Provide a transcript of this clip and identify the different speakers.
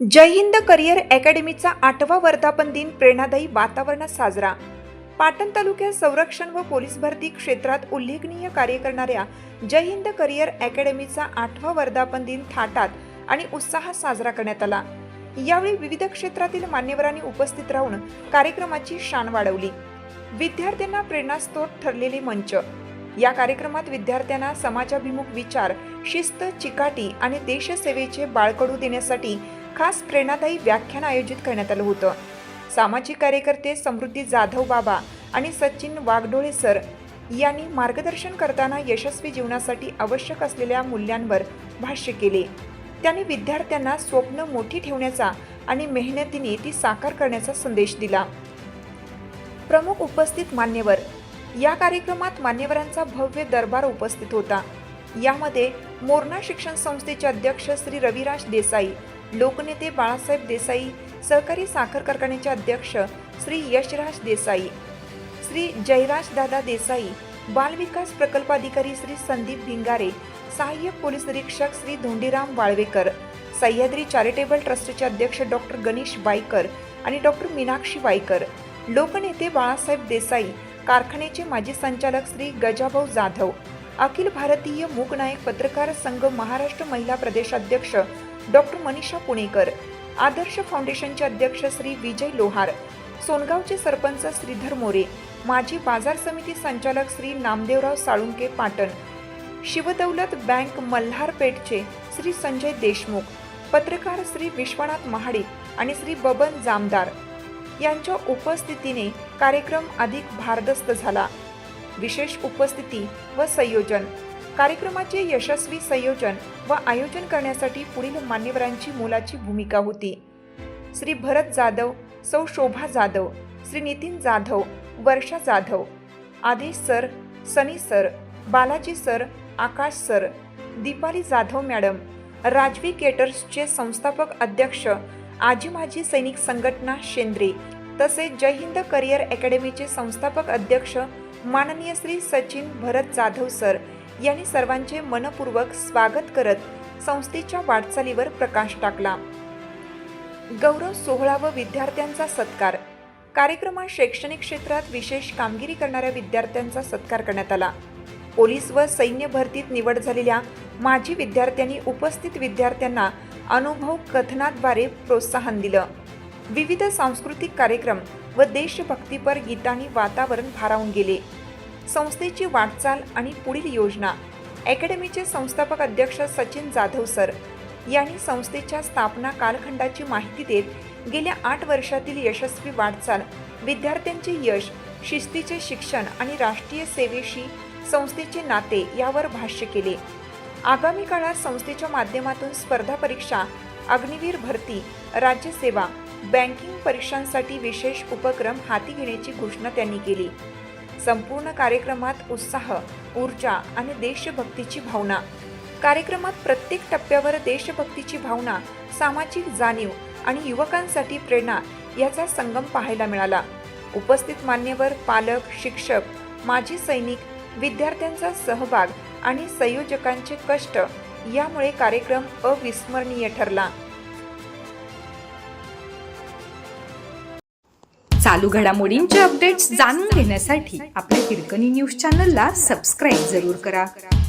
Speaker 1: जय Hind career अकॅडमीचा आठवा वर्धापन दिन प्रेरणादायी वातावरणात साजरा. पाटण तालुक्यात संरक्षण व पोलीस भरती क्षेत्रात उल्लेखनीय कार्य करणाऱ्या जय हिंद करिअर अकॅडमीचा आठवा वर्धापन दिन थाटात आणि उत्साहात साजरा करण्यात आला. यावेळी विविध क्षेत्रातील मान्यवरांनी उपस्थित राहून कार्यक्रमाची शान वाढवली. विद्यार्थ्यांना प्रेरणास्त्रोत ठरलेले मंच. या कार्यक्रमात विद्यार्थ्यांना समाजाभिमुख विचार शिस्त चिकाटी आणि देशसेवेचे बाळकडू देण्यासाठी खास प्रेरणादायी व्याख्यान आयोजित करण्यात आलं होतं. सामाजिक कार्यकर्ते समृद्धी जाधव बाबा आणि सचिन वाघडोळे सर यांनी मार्गदर्शन करताना यशस्वी जीवनासाठी आवश्यक असलेल्या मूल्यांवर भाष्य केले. त्यांनी विद्यार्थ्यांना स्वप्न मोठी ठेवण्याचा आणि मेहनतीने ती साकार करण्याचा संदेश दिला. प्रमुख उपस्थित मान्यवर. या कार्यक्रमात मान्यवरांचा भव्य दरबार उपस्थित होता. यामध्ये मोरणा शिक्षण संस्थेचे अध्यक्ष श्री रविराज देसाई लोकनेते बाळासाहेब देसाई सहकारी साखर कारखान्याचे अध्यक्ष श्री यशराज देसाई श्री जयराज दादा देसाई बालविकास प्रकल्पाधिकारी श्री संदीप भिंगारे सहाय्यक पोलीस निरीक्षक श्री धोंडीराम वाळवेकर सह्याद्री चॅरिटेबल ट्रस्टचे अध्यक्ष डॉक्टर गणेश वाईकर आणि डॉक्टर मीनाक्षी वाईकर लोकनेते बाळासाहेब देसाई कारखान्याचे माजी संचालक श्री गजाभाऊ जाधव अखिल भारतीय मूकनायक पत्रकार संघ महाराष्ट्र महिला प्रदेशाध्यक्ष डॉक्टर मनीषा पुणेकर आदर्श फाउंडेशनचे अध्यक्ष श्री विजय लोहार सोनगावचे सरपंच श्रीधर मोरे माजी बाजार समिती संचालक श्री नामदेवराव साळुंके पाटण शिवदौलत बँक मल्हारपेठचे श्री संजय देशमुख पत्रकार श्री विश्वनाथ महाडिक आणि श्री बबन जामदार यांच्या उपस्थितीने कार्यक्रम अधिक भारदस्त झाला. विशेष उपस्थिती व संयोजन. कार्यक्रमाचे यशस्वी संयोजन व आयोजन करण्यासाठी पुढील मान्यवरांची मोलाची भूमिका होती. श्री भरत जाधव सौ शोभा Jadhav Shri Nitin Jadhav Varsha Jadhav Aadesh sir Sunny sir Balaji sir Akash sir Deepali Jadhav madam Rajvi केटर्सचे संस्थापक अध्यक्ष आजी माजी सैनिक संघटना शेंद्रे तसेच जय हिंद करिअर अकॅडमीचे संस्थापक अध्यक्ष माननीय श्री सचिन भरत जाधव सर यांनी सर्वांचे मनपूर्वक स्वागत करत संस्थेच्या वाटचालीवर प्रकाश टाकला. गौरव सोहळा व विद्यार्थ्यांचा सत्कार. कार्यक्रमात शैक्षणिक क्षेत्रात विशेष कामगिरी करणाऱ्या विद्यार्थ्यांचा सत्कार करण्यात आला. पोलीस व सैन्य भरतीत निवड झालेल्या माजी विद्यार्थ्यांनी उपस्थित विद्यार्थ्यांना अनुभव कथनाद्वारे प्रोत्साहन दिलं. विविध सांस्कृतिक कार्यक्रम व देशभक्तीपर गीतांनी वातावरण भारावून गेले. संस्थेची वाटचाल आणि पुढील योजना. अकॅडमीचे संस्थापक अध्यक्ष सचिन जाधव सर यांनी संस्थेच्या स्थापना कालखंडाची माहिती देत गेल्या आठ वर्षातील यशस्वी वाटचाल विद्यार्थ्यांचे यश शिस्तीचे शिक्षण आणि राष्ट्रीय सेवेशी संस्थेचे नाते यावर भाष्य केले. आगामी काळात संस्थेच्या माध्यमातून स्पर्धा परीक्षा अग्निवीर भरती राज्यसेवा बँकिंग परीक्षांसाठी विशेष उपक्रम हाती घेण्याची घोषणा त्यांनी केली. संपूर्ण कार्यक्रमात उत्साह ऊर्जा आणि देशभक्तीची भावना कार्यक्रमात प्रत्येक टप्प्यावर देशभक्तीची भावना सामाजिक जाणीव आणि युवकांसाठी प्रेरणा याचा संगम पाहायला मिळाला. उपस्थित मान्यवर पालक शिक्षक माजी सैनिक विद्यार्थ्यांचा सहभाग आणि संयोजकांचे कष्ट यामुळे कार्यक्रम अविस्मरणीय ठरला.
Speaker 2: चालू घडामोडींचे अपडेट्स जाणून घेण्यासाठी आपल्या हिरकणी न्यूज चॅनलला सबस्क्राईब जरूर करा.